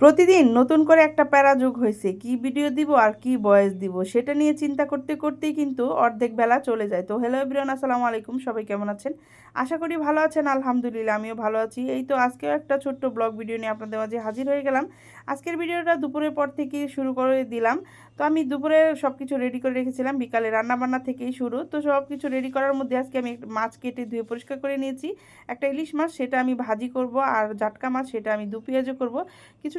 প্রতিদিন নতুন করে একটা প্যারা যোগ হয়েছে। কি ভিডিও দিব আর কি বয়েস দিব, সেটা নিয়ে চিন্তা করতে করতেই কিন্তু অর্ধেক বেলা চলে যায়। তো হ্যালো এভরিওয়ান আসসালামু আলাইকুম, সবাই কেমন আছেন? আশা করি ভালো আছেন, আলহামদুলিল্লাহ আমিও ভালো আছি। এই তো আজকেও একটা ছোট্ট ব্লগ ভিডিও নিয়ে আপনাদের মাঝে হাজির হয়ে গেলাম। আজকের ভিডিওটা দুপুরের পর থেকে শুরু করে দিলাম। তো আমি দুপুরে সব কিছু রেডি করে রেখেছিলাম, বিকালে রান্নাবান্না থেকেই শুরু। তো সব কিছু রেডি করার মধ্যে আজকে আমি মাছ কেটে ধুয়ে পরিষ্কার করে নিয়েছি। একটা ইলিশ মাছ, সেটা আমি ভাজি করব, আর জাটকা মাছ, সেটা আমি দু পেঁয়াজও করব।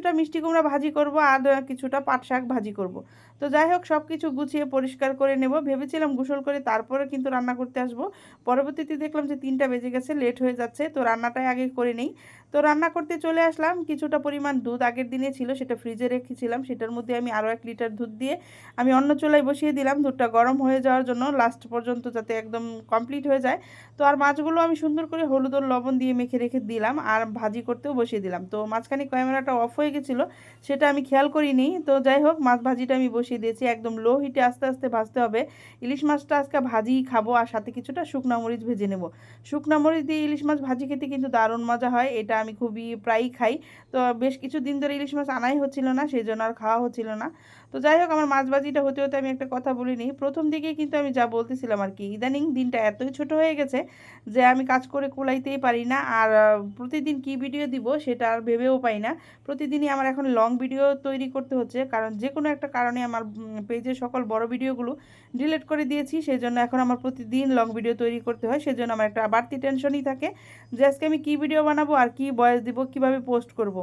কিছুটা মিষ্টি কুমড়া ভাজি করব, আর কিছুটা পাট শাক ভাজি করব। তো যাই হোক সব কিছু গুছিয়ে পরিষ্কার করে নেব। ভেবেছিলাম গোসল করে তারপরে কিন্তু রান্না করতে আসব। পরবর্তীতে দেখলাম যে তিনটা বেজে গেছে, লেট হয়ে যাচ্ছে, তো রান্নাটাই আগে করে নেই। তো রান্না করতে চলে আসলাম। কিছুটা পরিমাণ দুধ আগের দিনে ছিল, সেটা ফ্রিজে রেখেছিলাম। সেটার মধ্যে আমি আরও এক লিটার দুধ দিয়ে আমি অন্য চুলায় বসিয়ে দিলাম। দুধটা গরম হয়ে যাওয়ার জন্য লাস্ট পর্যন্ত যাতে একদম কমপ্লিট হয়ে যায়। তো আর মাছগুলো আমি সুন্দর করে হলুদ লবণ দিয়ে মেখে রেখে দিলাম, আর ভাজি করতেও বসিয়ে দিলাম। তো মাঝখানে ক্যামেরাটা অফ হয়ে গেছিল সেটা আমি খেয়াল করিনি। তো যাই হোক, মাছ ভাজিটা আমি বসিয়ে দিয়েছি। একদম লো হিটে আস্তে আস্তে ভাজতে হবে। ইলিশ মাছটা আজকে ভাজি খাব আর সাথে কিছুটা শুকনা মরিচ ভেজে নেব। শুকনা মরিচ দিয়ে ইলিশ মাছ ভাজি খেতে কিন্তু দারুণ মজা হয়, এটা আমি খুবই প্রায়ই খাই। তো বেশ কিছু দিন ধরে ইলিশ মাছ আনাই হচ্ছিল না সেই জন্য আর খাওয়া হচ্ছিল না। তো যাই হোক, আমার মাছ ভাজিটা হতে হতে আমি একটা কথা বলিনি প্রথম দিকে কিন্তু আমি যা বলতেছিলাম আর কি, ইদানিং দিনটা এতই ছোট হয়ে গেছে যে আমি কাজ করে কুলাইতেই পারি না। আর প্রতিদিন কি ভিডিও দিব সেটা আর ভেবেও পাই না। প্রতিদিনই আমার এখন লং ভিডিও তৈরি করতে হচ্ছে। কারণ যে কোনো একটা কারণে আমার পেজের সকল বড় ভিডিওগুলো ডিলিট করে দিয়েছি সেই জন্য এখন আমার প্রতিদিন লং ভিডিও তৈরি করতে হয়, সেজন্য আমার একটা বাড়তি টেনশনই থাকে যে আজকে আমি কী ভিডিও বানাবো আর কি বয়স দিব, কীভাবে পোস্ট করব।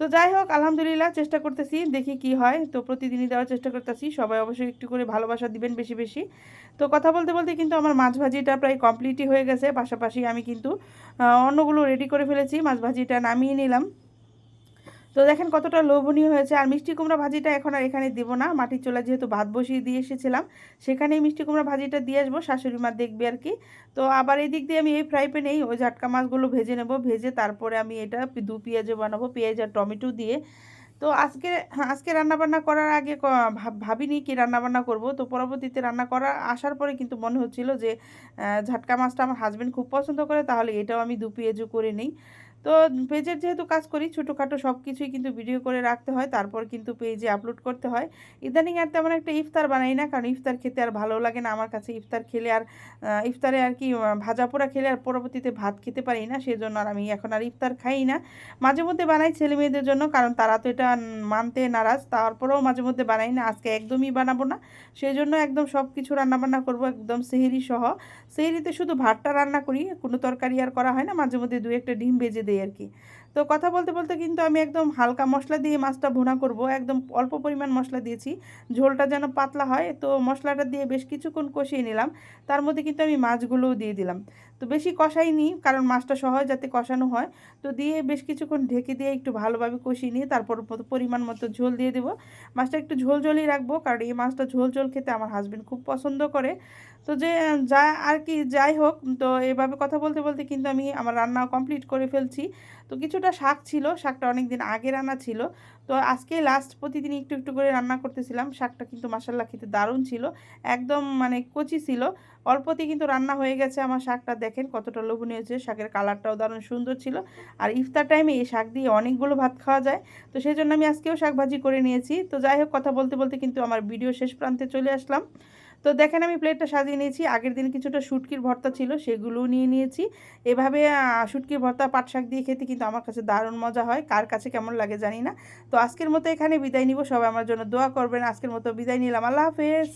তো যাই হোক, আলহামদুলিল্লাহ চেষ্টা করতেছি, দেখি কি হয়। তো প্রতিদিনই দেওয়ার চেষ্টা করতেছি, সবাই অবশ্যই একটু করে ভালোবাসা দিবেন বেশি বেশি। তো কথা বলতে বলতে কিন্তু আমার মাছ ভাজিটা প্রায় কমপ্লিটই হয়ে গেছে, পাশাপাশি আমি কিন্তু অন্যগুলো রেডি করে ফেলেছি, মাছ ভাজিটা নামিয়ে নিলাম। তো দেখেন কতটা লোভনীয় হয়েছে। আর মিষ্টি কুমড়া ভাজিটা এখন আর এখানে দেবো না। মাটির চোলা যেহেতু ভাত বসিয়ে দিয়ে এসেছিলাম, সেখানেই মিষ্টি কুমড়া ভাজিটা দিয়ে আসব, শাশুড়ি মা দেখবে আর কি। তো আবার এই দিক দিয়ে আমি এই ফ্রাই প্যানেই ওই ঝাটকা মাছগুলো ভেজে নেব, ভেজে তারপরে আমি এটা দু পেঁয়াজও বানাবো, পেঁয়াজ আর টমেটো দিয়ে। তো আজকে আজকে রান্নাবান্না করার আগে ভাবিনি কি রান্নাবান্না করব। তো পরবর্তীতে রান্না করা, আসার পরে কিন্তু মনে হচ্ছিল যে ঝাটকা মাছটা আমার হাজব্যান্ড খুব পছন্দ করে, তাহলে এটাও আমি দু পেঁয়াজও করে নিই। তো পেজের যেহেতু কাজ করি, ছোটোখাটো সব কিছুই কিন্তু ভিডিও করে রাখতে হয়, তারপর কিন্তু পেজে আপলোড করতে হয়। ইদানিং আর তেমন একটা ইফতার বানাই না, কারণ ইফতার খেতে আর ভালো লাগে না আমার কাছে। ইফতার খেলে আর ইফতারে আর কি ভাজা পোড়া খেলে আর পরবর্তীতে ভাত খেতে পারি না সেই জন্য আর আমি এখন আর ইফতার খাই না। মাঝে মধ্যে বানাই ছেলে মেয়েদের জন্য, কারণ তারা তো এটা মানতে নারাজ, তারপরেও মাঝে মধ্যে বানাই না, আজকে একদমই বানাবো না। সেই জন্য একদম সব কিছু রান্নাবান্না করব একদম সেহেরি সহ। সেহেরিতে শুধু ভাতটা রান্না করি, কোনো তরকারি আর করা হয় না, মাঝে মধ্যে দু একটা ডিম ভেজে দিই আর কি তো কথা বলতে বলতে কিন্তু আমি একদম হালকা মশলা দিয়ে মাছটা ভুনা করব। একদম অল্প পরিমাণ মশলা দিয়েছি। ঝোলটা যেন পাতলা হয়, তো মশলাটা দিয়ে বেশ কিছুক্ষণ কষিয়ে নিলাম। তার মধ্যে কিন্তু আমি মাছগুলোও দিয়ে দিলাম। তো বেশি কষাইনি, কারণ মাছটা সহজ যাতে কষানো হয়। তো দিয়ে বেশ কিছুক্ষণ ঢেকে দিয়ে একটু ভালোভাবে কষিয়ে নিয়ে তারপর পরিমাণ মতো ঝোল দিয়ে দেবো। মাছটা একটু ঝোল, ঝোলই রাখব, কারণ এই মাছটা ঝোল ঝোল খেতে আমার হাজব্যান্ড খুব পছন্দ করে। তো যে, যা আর কি, যাই হোক, তো এভাবে কথা বলতে বলতে কিন্তু আমি আমার রান্না কমপ্লিট করে ফেলছি। তো কিছুটা শাক ছিল, শাকটা অনেক দিন আগে রান্না ছিল। তো আজকে লাস্ট প্রতিদিন একটু একটু করে রান্না করতেছিলাম। শাকটা কিন্তু মাসাল্লা খেতে দারুণ ছিল। একদম মানে কচি ছিল। অল্পতেই কিন্তু রান্না হয়ে গেছে আমার শাকটা। দেখেন কতটা লোভনীয় হয়েছে শাকের কালারটাও দারুণ সুন্দর ছিল। আর ইফতার টাইমে এই শাক দিয়ে অনেকগুলো ভাত খাওয়া যায়। তো সেই জন্য আমি আজকেও শাক ভাজি করে নিয়েছি। তো যাই হোক, কথা বলতে বলতে কিন্তু আমার ভিডিও শেষ প্রান্তে চলে আসলাম। তো দেখেন আমি প্লেটটা সাজিয়ে নিয়েছি। আগের দিন কিছুটা শুটকির ভর্তা ছিল, সেগুলোও নিয়ে নিয়েছি। এভাবে শুটকির ভর্তা, পাট শাক দিয়ে খেতে কিন্তু আমার কাছে দারুণ মজা হয়। কার কাছে কেমন লাগে জানি না। তো আজকের মতো এখানে বিদায় নিব। সবাই আমার জন্য দোয়া করবেন। আজকের মতো বিদায় নিলাম। আল্লাহ হাফেজ।